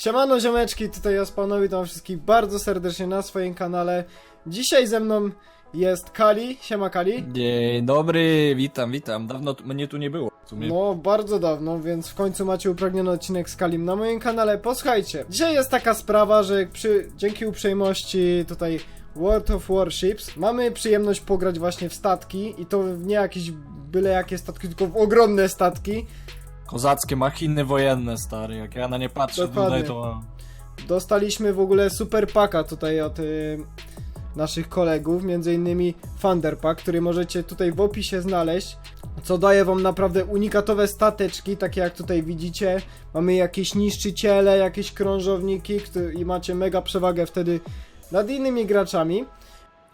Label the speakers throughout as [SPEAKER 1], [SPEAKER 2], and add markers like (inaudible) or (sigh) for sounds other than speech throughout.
[SPEAKER 1] Siemano ziomeczki, tutaj Jaspanowi, witam wszystkich bardzo serdecznie na swoim kanale. Dzisiaj ze mną jest Kali, siema Kali.
[SPEAKER 2] Dzień dobry, witam, witam. Dawno tu- mnie tu nie było. W sumie.
[SPEAKER 1] No, bardzo dawno, więc w końcu macie upragniony odcinek z Kalim na moim kanale. Posłuchajcie, dzisiaj jest taka sprawa, że przy, dzięki uprzejmości tutaj World of Warships mamy przyjemność pograć właśnie w statki i to nie jakieś byle jakie statki, tylko w ogromne statki.
[SPEAKER 2] Kozackie machiny wojenne, stary. Jak ja na nie patrzę
[SPEAKER 1] Dokładnie.
[SPEAKER 2] tutaj, to...
[SPEAKER 1] Dostaliśmy w ogóle super paka tutaj od y, naszych kolegów, między innymi Thunderpack, który możecie tutaj w opisie znaleźć, co daje wam naprawdę unikatowe stateczki, takie jak tutaj widzicie. Mamy jakieś niszczyciele, jakieś krążowniki i macie mega przewagę wtedy nad innymi graczami.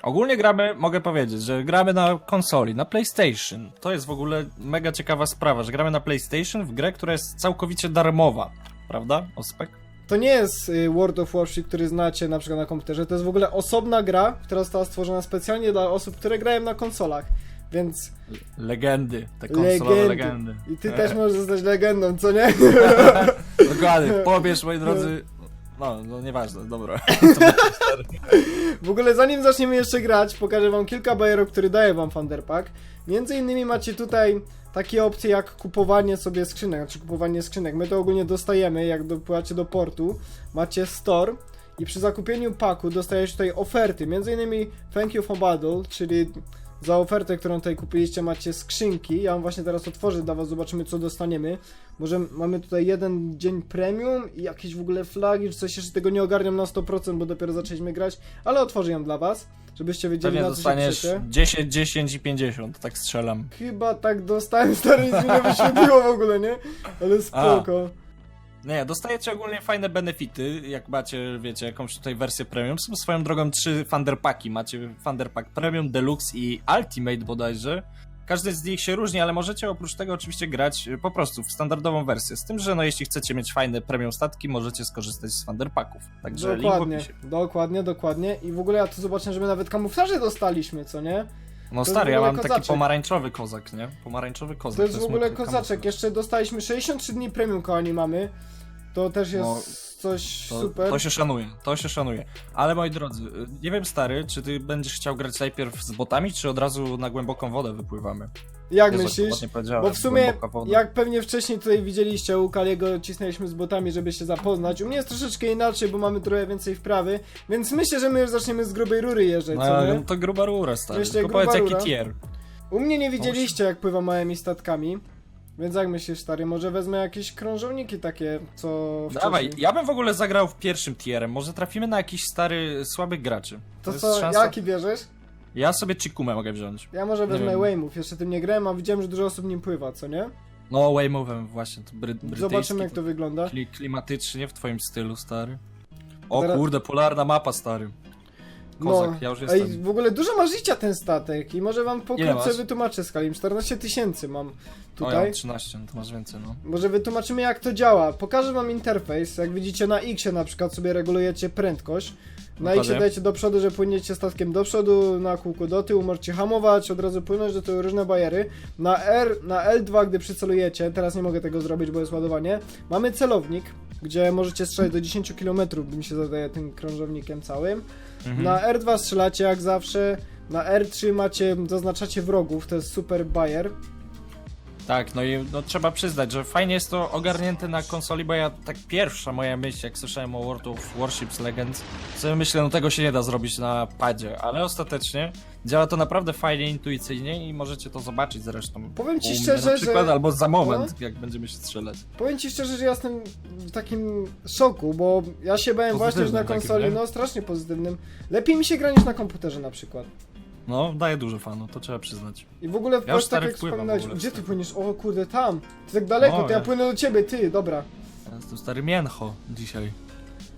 [SPEAKER 2] Ogólnie gramy, mogę powiedzieć, że gramy na konsoli, na PlayStation. To jest w ogóle mega ciekawa sprawa, że gramy na PlayStation w grę, która jest całkowicie darmowa. Prawda, Ospek?
[SPEAKER 1] To nie jest y, World of Warship, który znacie na przykład na komputerze, to jest w ogóle osobna gra, która została stworzona specjalnie dla osób, które grają na konsolach. Więc
[SPEAKER 2] Legendy, te konsolowe legendy.
[SPEAKER 1] I ty też możesz zostać legendą, co nie? (laughs)
[SPEAKER 2] Dokładnie, pobierz, moi drodzy... No, no nieważne, dobra.
[SPEAKER 1] W ogóle zanim zaczniemy jeszcze grać, pokażę wam kilka bajerów, które daje wam Thunderpack. Między innymi macie tutaj takie opcje jak kupowanie sobie skrzynek, znaczy kupowanie skrzynek. My to ogólnie dostajemy, jak dopływacie do portu. Macie store i przy zakupieniu paku dostajesz tutaj oferty. Między innymi thank you for bundle, czyli za ofertę, którą tutaj kupiliście macie skrzynki. Ja wam właśnie teraz otworzę dla was, zobaczymy co dostaniemy. Może mamy tutaj jeden dzień premium i jakieś w ogóle flagi, czy coś jeszcze tego nie ogarniam na 100%, bo dopiero zaczęliśmy grać, ale otworzę ją dla was, żebyście wiedzieli
[SPEAKER 2] Pewnie
[SPEAKER 1] na co się
[SPEAKER 2] dostaniesz
[SPEAKER 1] przycie.
[SPEAKER 2] 10, 10 i 50, tak strzelam.
[SPEAKER 1] Chyba tak dostałem, stary, nic mi nie wyświetliło w ogóle, nie? Ale spoko.
[SPEAKER 2] Nie, dostajecie ogólnie fajne benefity, jak macie, wiecie, jakąś tutaj wersję premium. Są swoją drogą trzy Thunderpacki. Macie Thunderpack Premium, Deluxe i Ultimate bodajże. Każdy z nich się różni, ale możecie oprócz tego oczywiście grać y, po prostu w standardową wersję. Z tym, że no jeśli chcecie mieć fajne premium statki, możecie skorzystać z Thunderpacków. Także link w
[SPEAKER 1] Dokładnie,
[SPEAKER 2] opisie.
[SPEAKER 1] dokładnie, dokładnie. I w ogóle ja tu zobaczyłem, że my nawet kamuflaże dostaliśmy, co nie?
[SPEAKER 2] No stary, ja mam taki
[SPEAKER 1] kozaczek.
[SPEAKER 2] pomarańczowy kozak, nie? Pomarańczowy kozak.
[SPEAKER 1] To jest w ogóle
[SPEAKER 2] mój
[SPEAKER 1] kozaczek.
[SPEAKER 2] kamuflaż.
[SPEAKER 1] Jeszcze dostaliśmy 63 dni premium, kochani, mamy. To też jest
[SPEAKER 2] No,
[SPEAKER 1] coś
[SPEAKER 2] To,
[SPEAKER 1] super.
[SPEAKER 2] to się szanuje, to się szanuje. Ale moi drodzy, y, nie wiem stary, czy ty będziesz chciał grać najpierw z botami, czy od razu na głęboką wodę wypływamy?
[SPEAKER 1] Jak
[SPEAKER 2] Jezu,
[SPEAKER 1] myślisz?
[SPEAKER 2] ładnie powiedziałem,
[SPEAKER 1] Bo w sumie,
[SPEAKER 2] głęboka woda.
[SPEAKER 1] jak pewnie wcześniej tutaj widzieliście, u Kaliego cisnęliśmy z botami, żeby się zapoznać. U mnie jest troszeczkę inaczej, bo mamy trochę więcej wprawy, więc myślę, że my już zaczniemy z grubej rury jeżdżać, co
[SPEAKER 2] No,
[SPEAKER 1] nie?
[SPEAKER 2] no to gruba rura, stary.
[SPEAKER 1] Myślę,
[SPEAKER 2] Tylko
[SPEAKER 1] gruba
[SPEAKER 2] powiedz
[SPEAKER 1] rura.
[SPEAKER 2] jaki tier.
[SPEAKER 1] U mnie nie widzieliście, jak pływam małymi statkami. Więc jak myślisz, stary, może wezmę jakieś krążowniki takie, co
[SPEAKER 2] Dawaj,
[SPEAKER 1] wcześniej.
[SPEAKER 2] ja bym w ogóle zagrał w pierwszym tierem. Może trafimy na jakiś stary, słabych graczy.
[SPEAKER 1] To
[SPEAKER 2] jest
[SPEAKER 1] co,
[SPEAKER 2] szansa-
[SPEAKER 1] jaki bierzesz?
[SPEAKER 2] Ja sobie Chikumę mogę wziąć.
[SPEAKER 1] Ja może wezmę. Waymów, jeszcze tym nie grałem, a widziałem, że dużo osób nim pływa, co nie?
[SPEAKER 2] No, Waymove'em właśnie, to bry, brytyjski.
[SPEAKER 1] Zobaczymy, jak to wygląda.
[SPEAKER 2] Kli, klimatycznie, w twoim stylu, stary. O kurde, polarna mapa, stary. Kozak, ja już
[SPEAKER 1] Ej,
[SPEAKER 2] jestem.
[SPEAKER 1] w ogóle dużo ma życia ten statek i może wam pokrótce
[SPEAKER 2] masz?
[SPEAKER 1] wytłumaczę skalim. 14 tysięcy mam
[SPEAKER 2] O,
[SPEAKER 1] tutaj.
[SPEAKER 2] ja 13, no to masz więcej, no.
[SPEAKER 1] Może wytłumaczymy jak to działa. Pokażę wam interfejs. Jak widzicie na X na przykład sobie regulujecie prędkość. Na X dajecie do przodu, że płyniecie statkiem do przodu, na kółku do tyłu, możecie hamować, od razu płynąć, do tyłu różne bariery. Na R, na L2, gdy przycelujecie, teraz nie mogę tego zrobić, bo jest ładowanie, mamy celownik, gdzie możecie strzelać do 10 km, mi się zadaje tym krążownikiem całym.
[SPEAKER 2] Mhm.
[SPEAKER 1] Na R2 strzelacie jak zawsze, na R3 macie, zaznaczacie wrogów, to jest super bajer.
[SPEAKER 2] Tak, no i no, trzeba przyznać, że fajnie jest to ogarnięte na konsoli, bo ja tak pierwsza moja myśl, jak słyszałem o World of Warships Legends, sobie myślę, no tego się nie da zrobić na padzie, ale ostatecznie działa to naprawdę fajnie, intuicyjnie i możecie to zobaczyć zresztą.
[SPEAKER 1] Powiem ci szczerze,
[SPEAKER 2] na przykład,
[SPEAKER 1] że-
[SPEAKER 2] albo za moment, jak będziemy się strzelać.
[SPEAKER 1] Powiem ci szczerze, że ja jestem w takim szoku, bo ja się bałem właśnie, że na
[SPEAKER 2] Pozytywnym
[SPEAKER 1] konsoli,
[SPEAKER 2] takim,
[SPEAKER 1] no strasznie pozytywnym. Lepiej mi się gra niż na komputerze na przykład.
[SPEAKER 2] No, daje dużo fanu, to trzeba przyznać.
[SPEAKER 1] I w ogóle
[SPEAKER 2] Ja
[SPEAKER 1] właśnie tak
[SPEAKER 2] stary
[SPEAKER 1] jak
[SPEAKER 2] wpływam w
[SPEAKER 1] wspominałeś,
[SPEAKER 2] ogóle w
[SPEAKER 1] gdzie ty płyniesz? O kurde, tam. Ty tak daleko,
[SPEAKER 2] No,
[SPEAKER 1] to ja
[SPEAKER 2] ja-
[SPEAKER 1] płynę do ciebie, ty, dobra.
[SPEAKER 2] Ja jestem stary mięcho dzisiaj,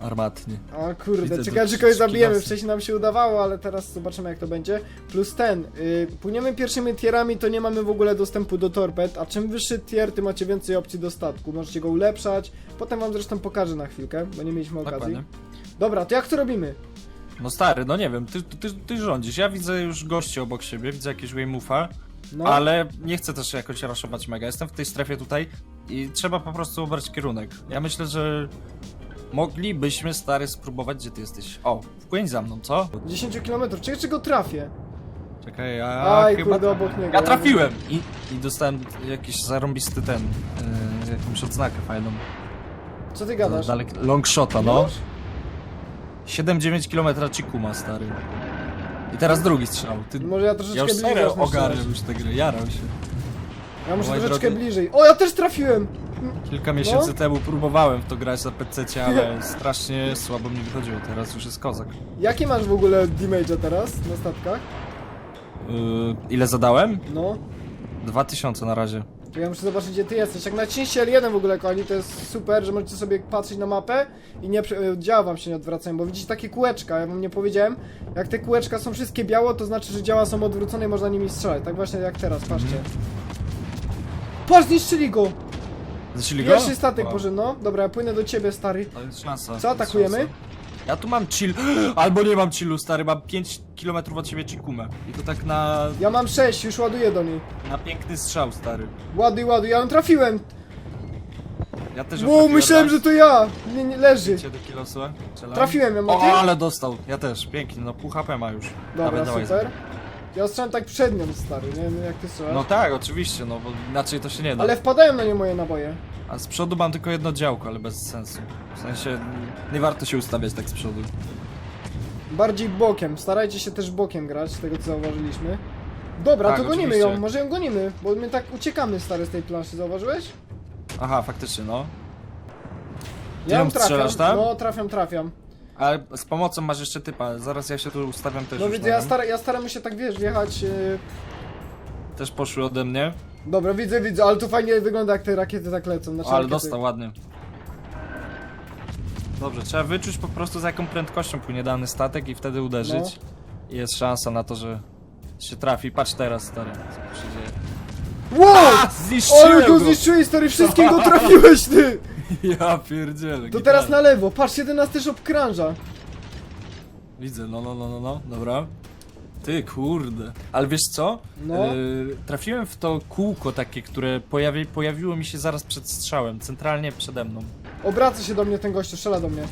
[SPEAKER 2] armatnie.
[SPEAKER 1] A kurde, czekaj,
[SPEAKER 2] że
[SPEAKER 1] kogoś zabijemy, wcześniej nam się udawało, ale teraz zobaczymy jak to będzie. Plus ten, y, płyniemy pierwszymi tierami, to nie mamy w ogóle dostępu do torped, a czym wyższy tier, tym macie więcej opcji do statku. Możecie go ulepszać, potem wam zresztą pokażę na chwilkę, bo nie mieliśmy okazji.
[SPEAKER 2] Dokładnie.
[SPEAKER 1] Dobra, to jak to robimy?
[SPEAKER 2] No stary, no nie wiem, ty, ty, ty rządzisz, ja widzę już gości obok siebie, widzę jakieś Waymufa,
[SPEAKER 1] No.
[SPEAKER 2] Ale nie chcę też jakoś raszować mega. Jestem w tej strefie tutaj i trzeba po prostu obrać kierunek. Ja myślę, że Moglibyśmy, stary, spróbować, gdzie ty jesteś. O, wpłyń za mną, co?
[SPEAKER 1] 10 km. Czekaj, czy go trafię?
[SPEAKER 2] Czekaj, ja
[SPEAKER 1] Aj,
[SPEAKER 2] chyba...
[SPEAKER 1] kurde, obok niego.
[SPEAKER 2] Ja trafiłem! I, I dostałem jakiś zarąbisty ten, yy, jakąś odznakę fajną.
[SPEAKER 1] Co ty gadasz?
[SPEAKER 2] Dalek, long shota, no.
[SPEAKER 1] Już?
[SPEAKER 2] 7-9 km Cikuma, stary. I teraz drugi strzał. Ty,
[SPEAKER 1] Może ja troszeczkę
[SPEAKER 2] ja już
[SPEAKER 1] bliżej
[SPEAKER 2] serio
[SPEAKER 1] zacznę
[SPEAKER 2] ogarniam
[SPEAKER 1] strzelać.
[SPEAKER 2] już tę grę, jarał się.
[SPEAKER 1] Ja muszę
[SPEAKER 2] Moi
[SPEAKER 1] troszeczkę
[SPEAKER 2] drodzy-
[SPEAKER 1] bliżej. O, ja też trafiłem!
[SPEAKER 2] Kilka miesięcy
[SPEAKER 1] No.
[SPEAKER 2] temu próbowałem w to grać na PC, ale (laughs) strasznie słabo mi wychodziło. Teraz już jest kozak.
[SPEAKER 1] Jaki masz w ogóle damage'a teraz na statkach?
[SPEAKER 2] Yy, ile zadałem?
[SPEAKER 1] No.
[SPEAKER 2] 2000 na razie.
[SPEAKER 1] To ja muszę zobaczyć gdzie ty jesteś. Jak naciśnijcie L1 w ogóle kochani, to jest super, że możecie sobie patrzeć na mapę i nie e, działa wam się nie odwracają, bo widzicie takie kółeczka, ja wam nie powiedziałem. Jak te kółeczka są wszystkie białe, to znaczy, że działa są odwrócone i można nimi strzelać. Tak właśnie jak teraz, patrzcie. Patrz, zniszczyli go!
[SPEAKER 2] Zasili go?
[SPEAKER 1] Pierwszy statek
[SPEAKER 2] Wow.
[SPEAKER 1] No. Dobra, ja płynę do ciebie, stary.
[SPEAKER 2] To jest szansa.
[SPEAKER 1] Co, atakujemy?
[SPEAKER 2] Szansa. Ja tu mam chill. (gasps) Albo nie mam chillu, stary. Mam 5 km od siebie Chikumę. I to tak na,
[SPEAKER 1] Ja mam 6, już ładuję do niej.
[SPEAKER 2] na piękny strzał, stary.
[SPEAKER 1] Ładuj, ładuj, ja ją trafiłem!
[SPEAKER 2] Ja też
[SPEAKER 1] Wow, myślałem,
[SPEAKER 2] raz.
[SPEAKER 1] że to ja! Nie, nie, leży.
[SPEAKER 2] Do? Strzelam.
[SPEAKER 1] Trafiłem ją, a
[SPEAKER 2] O,
[SPEAKER 1] ty?
[SPEAKER 2] ale dostał. Ja też. Pięknie, no pół HP ma już.
[SPEAKER 1] Dobra,
[SPEAKER 2] Dawaj, dawaj.
[SPEAKER 1] super. Ja strzelam tak przed nią, stary, nie wiem jak ty strzelasz.
[SPEAKER 2] No tak, oczywiście, no bo inaczej to się nie da.
[SPEAKER 1] Ale wpadają na nie moje naboje.
[SPEAKER 2] A z przodu mam tylko jedno działko, ale bez sensu. W sensie, nie warto się ustawiać tak z przodu.
[SPEAKER 1] Bardziej bokiem, starajcie się też bokiem grać, z tego co zauważyliśmy. Dobra,
[SPEAKER 2] Tak,
[SPEAKER 1] to gonimy
[SPEAKER 2] oczywiście.
[SPEAKER 1] ją, może ją gonimy, bo my tak uciekamy stary z tej planszy, zauważyłeś?
[SPEAKER 2] Aha, faktycznie, no. Ty
[SPEAKER 1] Ja
[SPEAKER 2] ją strzelasz, tak?
[SPEAKER 1] no trafiam, trafiam.
[SPEAKER 2] Ale z pomocą masz jeszcze typa. Zaraz ja się tu ustawiam też
[SPEAKER 1] No
[SPEAKER 2] już
[SPEAKER 1] widzę,
[SPEAKER 2] na
[SPEAKER 1] ja,
[SPEAKER 2] nim.
[SPEAKER 1] stara, ja staram się tak, wiesz, wjechać... Yy...
[SPEAKER 2] Też poszły ode mnie.
[SPEAKER 1] Dobra, widzę, widzę, ale tu fajnie wygląda jak te rakiety tak lecą. Znaczy
[SPEAKER 2] O, ale
[SPEAKER 1] rakiety.
[SPEAKER 2] dostał ładnie. Dobrze, trzeba wyczuć po prostu z jaką prędkością płynie dany statek i wtedy uderzyć.
[SPEAKER 1] No.
[SPEAKER 2] I jest szansa na to, że się trafi. Patrz teraz, stary, co się dzieje.
[SPEAKER 1] Wow!
[SPEAKER 2] A,
[SPEAKER 1] Ale go
[SPEAKER 2] go!
[SPEAKER 1] zniszczyłeś, stary, wszystkiego (laughs) trafiłeś, ty!
[SPEAKER 2] Ja pierdzielę.
[SPEAKER 1] To teraz na lewo, patrz, 11 shop krąża.
[SPEAKER 2] Widzę, no, no, no, no, no, dobra. Ty, kurde. Ale wiesz co?
[SPEAKER 1] No.
[SPEAKER 2] Yy, trafiłem w to kółko takie, które pojawi, pojawiło mi się zaraz przed strzałem, centralnie przede mną.
[SPEAKER 1] Obraca się do mnie ten gościu, strzela do mnie.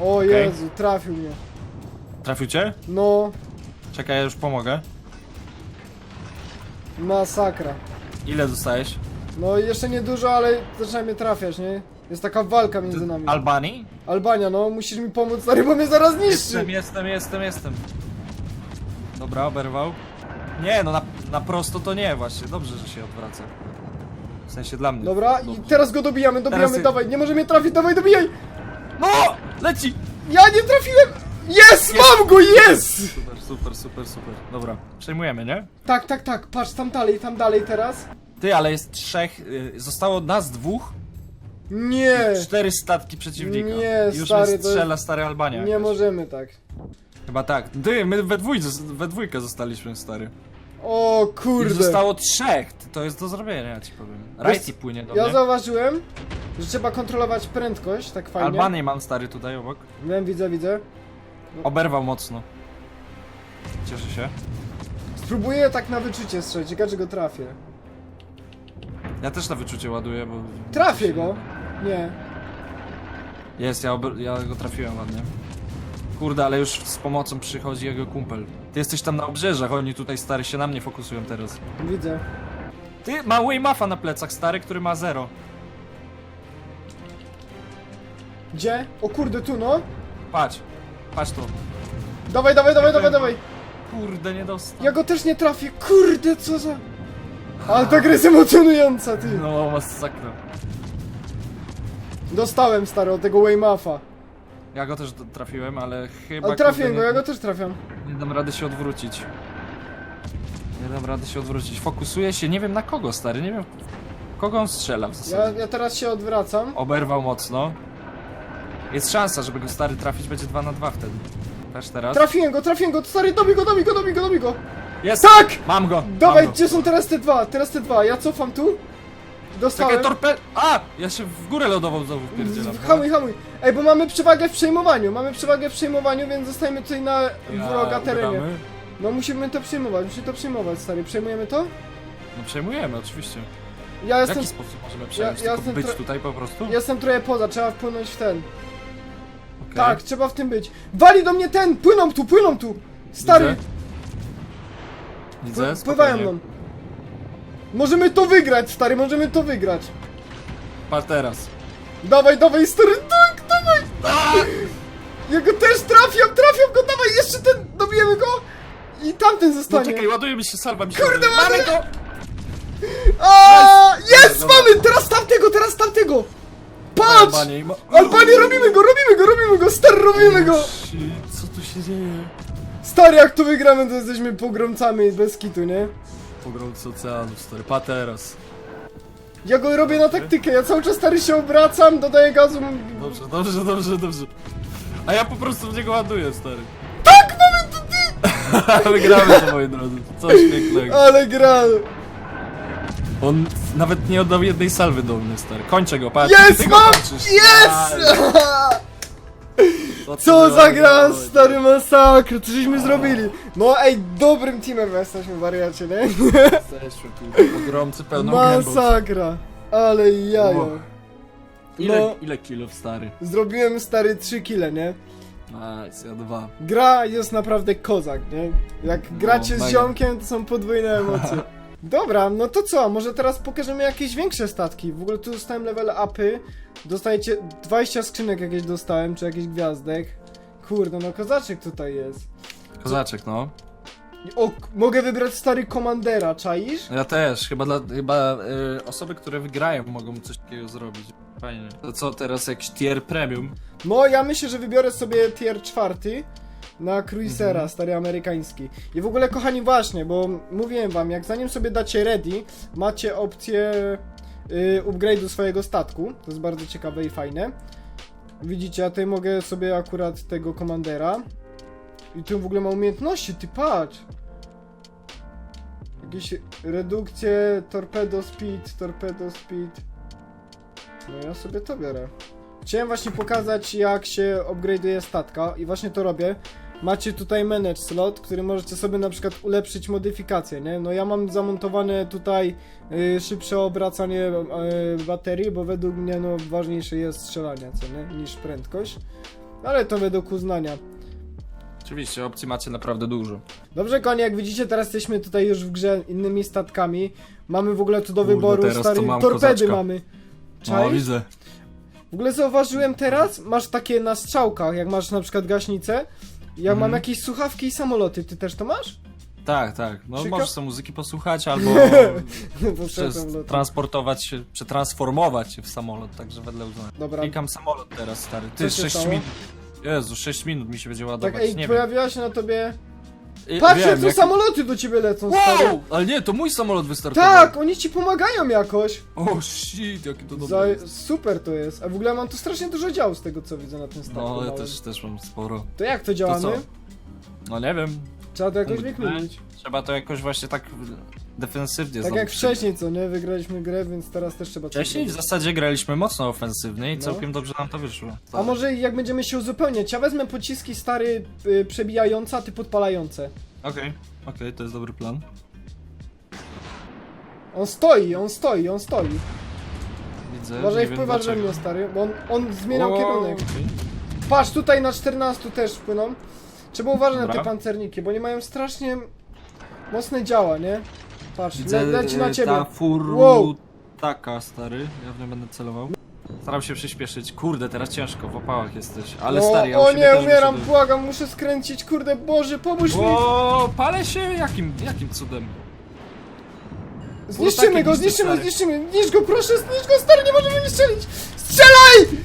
[SPEAKER 1] O Jezu, trafił mnie.
[SPEAKER 2] Trafił cię?
[SPEAKER 1] No,
[SPEAKER 2] Czekaj, ja już pomogę.
[SPEAKER 1] masakra.
[SPEAKER 2] Ile dostałeś?
[SPEAKER 1] No jeszcze nie dużo, ale zaczyna mnie trafiać, nie? Jest taka walka między nami.
[SPEAKER 2] Albanii?
[SPEAKER 1] Albania, no, musisz mi pomóc, stary, bo mnie zaraz niszczy.
[SPEAKER 2] Jestem, jestem, jestem, jestem. Dobra, oberwał. Nie, no na, na prosto to nie właśnie. Dobrze, że się odwraca. W sensie dla mnie.
[SPEAKER 1] Dobra, i teraz go dobijamy, dobijamy,
[SPEAKER 2] Teraz ty-
[SPEAKER 1] dawaj, nie może mnie trafić, dawaj, dobijaj!
[SPEAKER 2] No! Leci!
[SPEAKER 1] Ja nie trafiłem! Jest, mam go, jest!
[SPEAKER 2] Super, super, super, super. Dobra, przejmujemy, nie?
[SPEAKER 1] Tak, tak, tak, patrz, tam dalej, tam dalej teraz.
[SPEAKER 2] Ty, ale jest trzech. Y, zostało nas dwóch.
[SPEAKER 1] Nie,
[SPEAKER 2] Cztery statki przeciwnika.
[SPEAKER 1] Nie,
[SPEAKER 2] Już
[SPEAKER 1] stary,
[SPEAKER 2] mnie
[SPEAKER 1] to
[SPEAKER 2] strzela stary Albania.
[SPEAKER 1] nie
[SPEAKER 2] jakaś.
[SPEAKER 1] możemy tak.
[SPEAKER 2] Chyba tak. Ty, my we, dwójce, we dwójkę zostaliśmy, stary.
[SPEAKER 1] O
[SPEAKER 2] I
[SPEAKER 1] kurde.
[SPEAKER 2] zostało trzech. To jest do zrobienia, ja ci powiem. Righty płynie do
[SPEAKER 1] Ja
[SPEAKER 2] mnie.
[SPEAKER 1] zauważyłem, że trzeba kontrolować prędkość, tak fajnie.
[SPEAKER 2] Albanię mam stary tutaj obok.
[SPEAKER 1] Wiem, widzę, widzę.
[SPEAKER 2] Oberwał mocno. Cieszę się.
[SPEAKER 1] Spróbuję tak na wyczucie strzelić, ciekawe czy go trafię.
[SPEAKER 2] Ja też na wyczucie ładuję, bo...
[SPEAKER 1] Trafię go. Nie.
[SPEAKER 2] Jest, ja, ober... ja go trafiłem ładnie. Kurde, ale już z pomocą przychodzi jego kumpel. Ty jesteś tam na obrzeżach, oni tutaj stary się na mnie fokusują teraz.
[SPEAKER 1] Widzę.
[SPEAKER 2] Ty, ma Waymafa na plecach, stary, który ma zero.
[SPEAKER 1] Gdzie? O kurde, tu no.
[SPEAKER 2] Patrz, patrz tu.
[SPEAKER 1] Dawaj, dawaj, dawaj, dawaj, dawaj.
[SPEAKER 2] Kurde, nie dostał.
[SPEAKER 1] Ja go też nie trafię. Kurde, co za... Ale ta gra jest emocjonująca, ty.
[SPEAKER 2] No, masakra.
[SPEAKER 1] Dostałem, stary, od tego Waymafa.
[SPEAKER 2] Ja go też trafiłem, ale chyba...
[SPEAKER 1] Ale
[SPEAKER 2] kurde,
[SPEAKER 1] go,
[SPEAKER 2] nie,
[SPEAKER 1] ja go też trafiam.
[SPEAKER 2] Nie dam rady się odwrócić. Nie dam rady się odwrócić. Fokusuję się, nie wiem na kogo, stary, nie wiem... Kogo on strzela w
[SPEAKER 1] Ja, ja teraz się odwracam.
[SPEAKER 2] Oberwał mocno. Jest szansa, żeby go stary trafić, będzie 2 na 2 wtedy. Też teraz.
[SPEAKER 1] Trafiłem go, trafiłem go, stary, dobij go, dobij go, dobij go, dobij go.
[SPEAKER 2] Jest!
[SPEAKER 1] Tak!
[SPEAKER 2] Mam go!
[SPEAKER 1] Dawaj,
[SPEAKER 2] mam go.
[SPEAKER 1] gdzie są teraz te dwa? Teraz te dwa, ja cofam tu. Dostałem.
[SPEAKER 2] Czekaj, torped... A! Ja się w górę lodową znowu wpierdzielam.
[SPEAKER 1] Hamuj, hamuj. Ej, bo mamy przewagę w przejmowaniu, mamy przewagę w przejmowaniu, więc zostajemy tutaj na
[SPEAKER 2] Ja,
[SPEAKER 1] wroga terenie.
[SPEAKER 2] ugramy.
[SPEAKER 1] No musimy to przejmować, musimy to przejmować, stary. Przejmujemy to?
[SPEAKER 2] No przejmujemy, oczywiście.
[SPEAKER 1] Ja
[SPEAKER 2] W
[SPEAKER 1] jestem,
[SPEAKER 2] jaki sposób możemy przejąć?
[SPEAKER 1] ja
[SPEAKER 2] Tylko
[SPEAKER 1] jestem
[SPEAKER 2] być
[SPEAKER 1] tro-
[SPEAKER 2] tutaj po prostu?
[SPEAKER 1] jestem trochę poza, trzeba wpłynąć w ten.
[SPEAKER 2] Okej.
[SPEAKER 1] Tak, trzeba w tym być. Wali do mnie ten! Płyną tu, płyną tu! Stary!
[SPEAKER 2] Widzę,
[SPEAKER 1] Pły- Pływają nam. Możemy to wygrać, stary, możemy to wygrać.
[SPEAKER 2] Patrz teraz.
[SPEAKER 1] Dawaj, dawaj, stary, tak, dawaj! Ja go też trafiam, trafiam go, dawaj, jeszcze ten, dobijemy go! I tamten
[SPEAKER 2] No
[SPEAKER 1] zostanie.
[SPEAKER 2] czekaj, ładuje mi się salwa mi się
[SPEAKER 1] Kurde,
[SPEAKER 2] ładuje.
[SPEAKER 1] mamy-
[SPEAKER 2] go!
[SPEAKER 1] A, Jest,
[SPEAKER 2] Dobra.
[SPEAKER 1] mamy! Teraz tamtego, teraz tamtego! Patrz!
[SPEAKER 2] Albanie i ma...
[SPEAKER 1] Albanie, robimy go, robimy go, robimy go, stary, robimy go!
[SPEAKER 2] Shit, co tu się dzieje?
[SPEAKER 1] Stary, jak tu wygramy, to jesteśmy pogromcami bez kitu, nie?
[SPEAKER 2] Pogromcy oceanów, stary. Pa teraz.
[SPEAKER 1] Ja go robię na taktykę, ja cały czas stary się obracam, dodaję gazu.
[SPEAKER 2] Dobrze, dobrze, dobrze, dobrze. A ja po prostu w niego ładuję, stary.
[SPEAKER 1] Tak, mamy to ty! (laughs)
[SPEAKER 2] Wygramy to, moi drodzy. Coś pięknego.
[SPEAKER 1] Ale gra!
[SPEAKER 2] On nawet nie oddał jednej salwy do mnie, stary. Kończę go, patrz.
[SPEAKER 1] Jest, mam! Jest! (laughs) Co za gra, stary masakr, co żeśmy zrobili? No ej, dobrym teamem jesteśmy, wariacie, nie?
[SPEAKER 2] Jesteśmy tu, pogromcy pełną gębą.
[SPEAKER 1] Masakra! Ale jajo.
[SPEAKER 2] Wow. Ile,
[SPEAKER 1] No.
[SPEAKER 2] ile kilów, stary?
[SPEAKER 1] Zrobiłem stary 3 kile, nie?
[SPEAKER 2] Nice, ja dwa.
[SPEAKER 1] Gra jest naprawdę kozak, nie? Jak gracie z
[SPEAKER 2] mega.
[SPEAKER 1] ziomkiem, to są podwójne emocje. (laughs) Dobra, no to co? Może teraz pokażemy jakieś większe statki. W ogóle tu dostałem level upy. Dostajecie 20 skrzynek jakieś dostałem, czy jakiś gwiazdek. Kurde, no kozaczek tutaj jest.
[SPEAKER 2] Kozaczek, no.
[SPEAKER 1] O, mogę wybrać stary komandera, czaisz?
[SPEAKER 2] Ja też, chyba, dla, chyba y, osoby, które wygrają mogą coś takiego zrobić. Fajnie. To co, teraz jakiś tier premium?
[SPEAKER 1] No, ja myślę, że wybiorę sobie tier czwarty na cruisera, stary amerykański. I w ogóle, kochani, właśnie, bo mówiłem wam, jak zanim sobie dacie ready, macie opcję y, upgrade'u swojego statku. To jest bardzo ciekawe i fajne. Widzicie, ja tutaj mogę sobie akurat tego komandera. I tu w ogóle ma umiejętności, ty patrz! Jakieś redukcje, torpedo speed, torpedo speed. No ja sobie to biorę. Chciałem właśnie pokazać jak się upgrade'uje statka i właśnie to robię. Macie tutaj manage slot, który możecie sobie na przykład ulepszyć modyfikacje, nie? No ja mam zamontowane tutaj y, szybsze obracanie y, baterii, bo według mnie no ważniejsze jest strzelanie, co nie? Niż prędkość. Ale to według uznania.
[SPEAKER 2] Oczywiście, opcji macie naprawdę dużo.
[SPEAKER 1] Dobrze, konie, jak widzicie, teraz jesteśmy tutaj już w grze innymi statkami. Mamy w ogóle tu do
[SPEAKER 2] Kurde,
[SPEAKER 1] wyboru
[SPEAKER 2] teraz to
[SPEAKER 1] stary
[SPEAKER 2] mam
[SPEAKER 1] torpedy
[SPEAKER 2] kozaczka.
[SPEAKER 1] mamy.
[SPEAKER 2] No,
[SPEAKER 1] Czaisz?
[SPEAKER 2] widzę.
[SPEAKER 1] W ogóle zauważyłem teraz, masz takie na strzałkach, jak masz na przykład gaśnicę. Ja mam
[SPEAKER 2] Mhm.
[SPEAKER 1] jakieś słuchawki i samoloty, ty też to masz?
[SPEAKER 2] Tak, tak. No
[SPEAKER 1] Ciekaw-
[SPEAKER 2] możesz sobie muzyki posłuchać (laughs) albo
[SPEAKER 1] Bo
[SPEAKER 2] przez, transportować się, przetransformować się w samolot, także wedle uznania.
[SPEAKER 1] Dobra,
[SPEAKER 2] Klikam samolot teraz, stary.
[SPEAKER 1] Co
[SPEAKER 2] Ty,
[SPEAKER 1] się
[SPEAKER 2] 6
[SPEAKER 1] stało?
[SPEAKER 2] minut. Jezu, 6 minut mi się będzie ładować,
[SPEAKER 1] tak ej,
[SPEAKER 2] nie
[SPEAKER 1] pojawiła się na tobie...
[SPEAKER 2] wiem. I-
[SPEAKER 1] Patrz,
[SPEAKER 2] wiem,
[SPEAKER 1] co
[SPEAKER 2] jak-
[SPEAKER 1] samoloty do ciebie lecą, stary.
[SPEAKER 2] Wow! Ale nie, to mój samolot wystartował.
[SPEAKER 1] Tak, oni ci pomagają jakoś.
[SPEAKER 2] O shit, jakie to dobre
[SPEAKER 1] Za,
[SPEAKER 2] jest.
[SPEAKER 1] super to jest. A w ogóle mam tu strasznie dużo działu z tego, co widzę na tym statku.
[SPEAKER 2] No, ja
[SPEAKER 1] małym.
[SPEAKER 2] też, też mam sporo.
[SPEAKER 1] To jak to
[SPEAKER 2] To
[SPEAKER 1] działamy?
[SPEAKER 2] co? No nie wiem.
[SPEAKER 1] Trzeba to jakoś wykminić.
[SPEAKER 2] Trzeba to jakoś właśnie tak defensywnie
[SPEAKER 1] Tak
[SPEAKER 2] znowu
[SPEAKER 1] jak
[SPEAKER 2] przy-
[SPEAKER 1] wcześniej, co nie? Wygraliśmy grę, więc teraz też trzeba coś
[SPEAKER 2] Wcześniej w
[SPEAKER 1] zrobić.
[SPEAKER 2] zasadzie graliśmy mocno ofensywnie i
[SPEAKER 1] No.
[SPEAKER 2] całkiem dobrze nam to wyszło.
[SPEAKER 1] A może jak będziemy się uzupełniać? Ja wezmę pociski stary y, przebijające, a ty podpalające.
[SPEAKER 2] Okej, okej, to jest dobry plan.
[SPEAKER 1] On stoi, on stoi, on stoi.
[SPEAKER 2] Widzę,
[SPEAKER 1] Uważaj,
[SPEAKER 2] nie wiem dlaczego.
[SPEAKER 1] mnie, stary, bo on, on zmieniał
[SPEAKER 2] Wow,
[SPEAKER 1] kierunek.
[SPEAKER 2] okej.
[SPEAKER 1] Patrz, tutaj na 14 też wpłyną. Trzeba uważać na te pancerniki, bo nie mają strasznie mocne działa, nie? Patrz,
[SPEAKER 2] Widzę,
[SPEAKER 1] le, leci na
[SPEAKER 2] e,
[SPEAKER 1] ciebie.
[SPEAKER 2] ta furu...
[SPEAKER 1] Wow.
[SPEAKER 2] Taka, stary, ja w nią będę celował. Staram się przyspieszyć. Kurde, teraz ciężko, w opałach jesteś. Ale
[SPEAKER 1] no,
[SPEAKER 2] stary, ja u
[SPEAKER 1] o
[SPEAKER 2] siebie
[SPEAKER 1] nie,
[SPEAKER 2] też
[SPEAKER 1] umieram,
[SPEAKER 2] muszę...
[SPEAKER 1] błagam, muszę skręcić, kurde, Boże, pomóż mi!
[SPEAKER 2] O, palę się? Jakim, jakim cudem?
[SPEAKER 1] Zniszczymy
[SPEAKER 2] takie
[SPEAKER 1] go, zniszczymy,
[SPEAKER 2] stary.
[SPEAKER 1] zniszczymy, zniszcz go, proszę, zniszcz go, stary, nie możemy mnie strzelić! Strzelaj!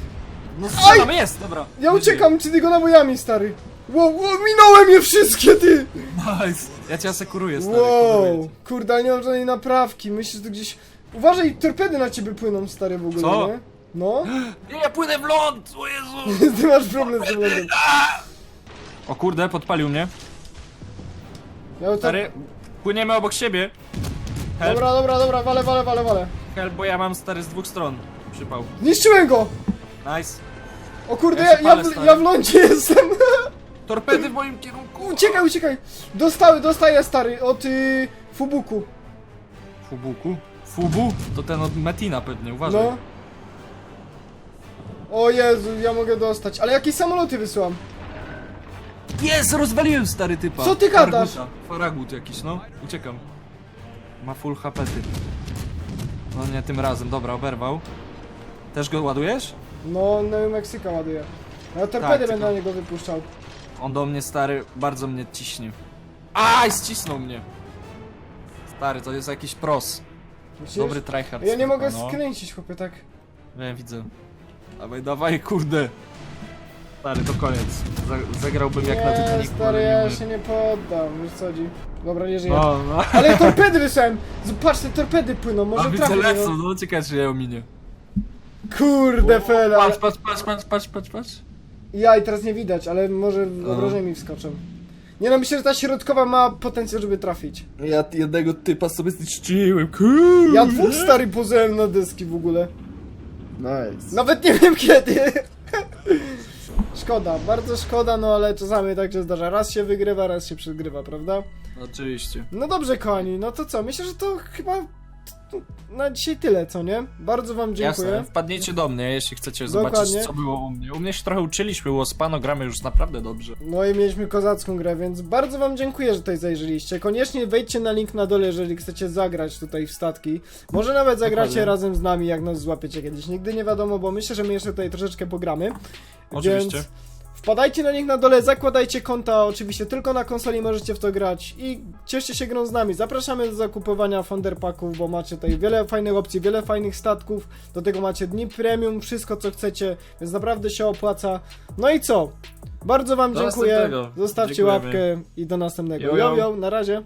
[SPEAKER 2] No strzelam, jest, dobra.
[SPEAKER 1] Ja uciekam przed jego nabojami, stary. Wow, wow, minąłem je wszystkie, ty!
[SPEAKER 2] Nice. Ja cię asekuruję, stary. kuruję
[SPEAKER 1] Wow,
[SPEAKER 2] cię.
[SPEAKER 1] kurde, ale nie mam żadnej naprawki, myślisz, że gdzieś... Uważaj, torpedy na ciebie płyną, stary, w ogóle,
[SPEAKER 2] Co?
[SPEAKER 1] nie? No, (gasps)
[SPEAKER 2] Nie, ja płynę w ląd, o Jezu. (laughs)
[SPEAKER 1] ty masz problem z tym lądem. (laughs)
[SPEAKER 2] O kurde, podpalił mnie.
[SPEAKER 1] Ja to...
[SPEAKER 2] Stary, płyniemy obok siebie. Help,
[SPEAKER 1] Dobra, dobra, dobra, wale, wale, wale, wale.
[SPEAKER 2] help, bo ja mam stary z dwóch stron. Przypał.
[SPEAKER 1] Zniszczyłem go!
[SPEAKER 2] Nice.
[SPEAKER 1] O kurde,
[SPEAKER 2] Ja
[SPEAKER 1] ja,
[SPEAKER 2] się
[SPEAKER 1] ja,
[SPEAKER 2] palę,
[SPEAKER 1] w,
[SPEAKER 2] stary.
[SPEAKER 1] ja w lądzie (laughs) jestem!
[SPEAKER 2] Torpedy w moim kierunku.
[SPEAKER 1] Uciekaj, uciekaj! Dostały, dostaję, stary, od y, Fubuku.
[SPEAKER 2] Fubuku? Fubu? To ten od Metina pewnie, uważaj.
[SPEAKER 1] No. O Jezu, ja mogę dostać. Ale jakie samoloty wysyłam?
[SPEAKER 2] Jest, rozwaliłem stary typa.
[SPEAKER 1] Co ty gadasz?
[SPEAKER 2] Faragut jakiś, no. Uciekam. Ma full HP ty. No nie, tym razem, dobra, oberwał. Też go ładujesz?
[SPEAKER 1] No, New Mexico ładuję. Ja torpedy
[SPEAKER 2] Tak,
[SPEAKER 1] będę
[SPEAKER 2] tylko-
[SPEAKER 1] na niego wypuszczał.
[SPEAKER 2] On do mnie, stary, bardzo mnie ciśnie. Aj, ścisnął mnie. Stary, to jest jakiś pros. Dobry tryhard.
[SPEAKER 1] Ja nie mogę
[SPEAKER 2] no.
[SPEAKER 1] skręcić, chłopie, tak.
[SPEAKER 2] Nie, widzę. Dawaj, dawaj, kurde. Stary, to koniec. Za- Zagrałbym jak na
[SPEAKER 1] Nie,
[SPEAKER 2] Titanicu.
[SPEAKER 1] stary,
[SPEAKER 2] ale nie
[SPEAKER 1] ja się nie poddam, wiesz co chodzi. Dobra, nie żyję.
[SPEAKER 2] No, no.
[SPEAKER 1] Ale torpedy wysłałem! Te torpedy płyną,
[SPEAKER 2] A
[SPEAKER 1] może
[SPEAKER 2] widzę
[SPEAKER 1] trafię.
[SPEAKER 2] lecą,
[SPEAKER 1] No.
[SPEAKER 2] no ciekawe czy je ominie.
[SPEAKER 1] Kurde, fela.
[SPEAKER 2] Patrz, patrz, patrz, patrz, patrz, patrz, patrz.
[SPEAKER 1] Ja i teraz nie widać, ale może obrażenia mi wskoczą. Nie no, myślę, że ta środkowa ma potencjał, żeby trafić.
[SPEAKER 2] Ja jednego typa sobie zniszczyłem, kurde.
[SPEAKER 1] Ja dwóch stary pozyłem na deski w ogóle.
[SPEAKER 3] Nice.
[SPEAKER 1] Nawet nie wiem kiedy. Szkoda, bardzo szkoda, no ale czasami tak się zdarza. Raz się wygrywa, raz się przegrywa, prawda?
[SPEAKER 2] Oczywiście.
[SPEAKER 1] No dobrze, kochani, no to co? Myślę, że to chyba na dzisiaj tyle, co nie? Bardzo wam dziękuję.
[SPEAKER 2] Jasne, wpadnijcie do mnie, jeśli chcecie
[SPEAKER 1] Dokładnie.
[SPEAKER 2] zobaczyć, co było u mnie. U mnie się trochę uczyliśmy, było spano, gramy już naprawdę dobrze.
[SPEAKER 1] No i mieliśmy kozacką grę, więc bardzo wam dziękuję, że tutaj zajrzeliście. Koniecznie wejdźcie na link na dole, jeżeli chcecie zagrać tutaj w statki. Może nawet zagracie
[SPEAKER 2] Dokładnie.
[SPEAKER 1] razem z nami, jak nas złapiecie kiedyś. Nigdy nie wiadomo, bo myślę, że my jeszcze tutaj troszeczkę pogramy.
[SPEAKER 2] Oczywiście.
[SPEAKER 1] Więc wpadajcie na nich na dole, zakładajcie konta, oczywiście tylko na konsoli możecie w to grać i cieszcie się grą z nami. Zapraszamy do zakupowania Funderpacków, bo macie tutaj wiele fajnych opcji, wiele fajnych statków, do tego macie dni premium, wszystko co chcecie, więc naprawdę się opłaca. No i co? Bardzo wam
[SPEAKER 2] Do
[SPEAKER 1] dziękuję,
[SPEAKER 2] następnego.
[SPEAKER 1] zostawcie
[SPEAKER 2] Dziękujemy.
[SPEAKER 1] łapkę i do następnego.
[SPEAKER 2] Jo, jo.
[SPEAKER 1] na razie.